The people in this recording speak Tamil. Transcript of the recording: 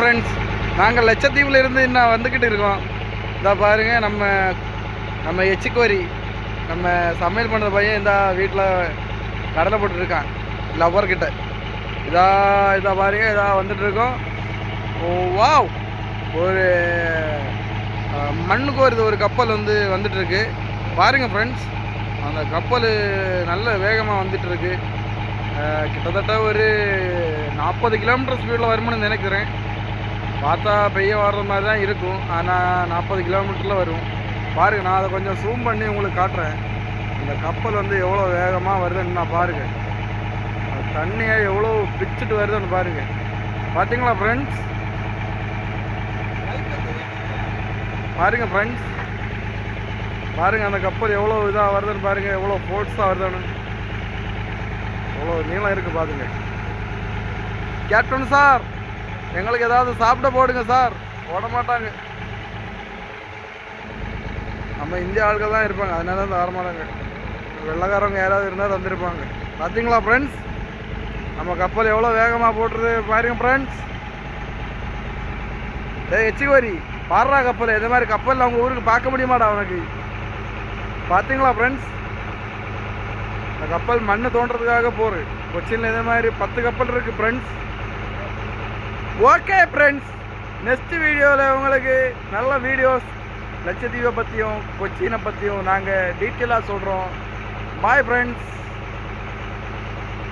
ஃப்ரெண்ட்ஸ் நாங்கள் லட்சத்தீவில் இருந்து இன்னும் வந்துக்கிட்டு இருக்கோம். இதை பாருங்கள் நம்ம நம்ம எச்சிக்கோரி நம்ம சமையல் பண்ணுற பையன் இந்த வீட்டில் கடலை போட்டுருக்கான் லவ்வர்கிட்ட இதா இதாக பாருங்க இதா வந்துட்டு இருக்கோம் ஓ வாவ்! ஒரு மண்ணுக்கு வருது ஒரு கப்பல் வந்து வந்துட்டுருக்கு பாருங்கள் ஃப்ரெண்ட்ஸ் அந்த கப்பல் நல்ல வேகமாக வந்துட்டுருக்கு கிட்டத்தட்ட ஒரு நாற்பது கிலோமீட்டர் ஸ்பீடில் வருமானு நினைக்கிறேன். பார்த்தா பெய்ய வர்ற மாதிரி தான் இருக்கும். ஆனால் நாற்பது கிலோமீட்டரில் வரும். பாருங்கள் நான் அதை கொஞ்சம் ஜூம் பண்ணி உங்களுக்கு காட்டுறேன். இந்த கப்பல் வந்து எவ்வளோ வேகமாக வருதுன்னு நான் பாருங்கள் தண்ணியை எவ்வளோ பிச்சுட்டு வருதுன்னு பாருங்கள் பார்த்தீங்களா ஃப்ரெண்ட்ஸ் பாருங்கள் ஃப்ரெண்ட்ஸ் பாருங்கள் அந்த கப்பல் எவ்வளோ இதாக வருதுன்னு பாருங்கள் எவ்வளோ ஃபோர்ட்ஸாக வருதுன்னு. எவ்வளோ நீளம் இருக்குது பாருங்க. கேப்டன் சார் எங்களுக்கு ஏதாவது சாப்பிட போடுங்க சார். போட மாட்டாங்க. நம்ம இந்திய ஆட்கள் தான் இருப்பாங்க. அதனால தான் தர மாட்டாங்க வெள்ளக்காரவங்க யாராவது இருந்தால் தந்திருப்பாங்க. பார்த்தீங்களா ஃப்ரெண்ட்ஸ் நம்ம கப்பல் எவ்வளோ வேகமாக போட்டுருது பாருங்க ஃப்ரெண்ட்ஸ் ஏ எச்சிகோரி பாடுறா கப்பல். இந்த மாதிரி கப்பல் அவங்க ஊருக்கு பார்க்க முடியுமாடா அவனுக்கு பார்த்தீங்களா ஃப்ரெண்ட்ஸ் இந்த கப்பல் மண்ணு தோன்றதுக்காக போகுது. கொச்சினில் இதே மாதிரி பத்து கப்பல் இருக்குது ஃப்ரெண்ட்ஸ் ஓகே ஃப்ரெண்ட்ஸ் நெக்ஸ்ட் வீடியோவில் உங்களுக்கு நல்ல வீடியோஸ் லட்சத்தீவை பற்றியும் கொச்சினை பற்றியும் நாங்கள் டீட்டெயிலாக சொல்கிறோம் பாய் ஃப்ரெண்ட்ஸ்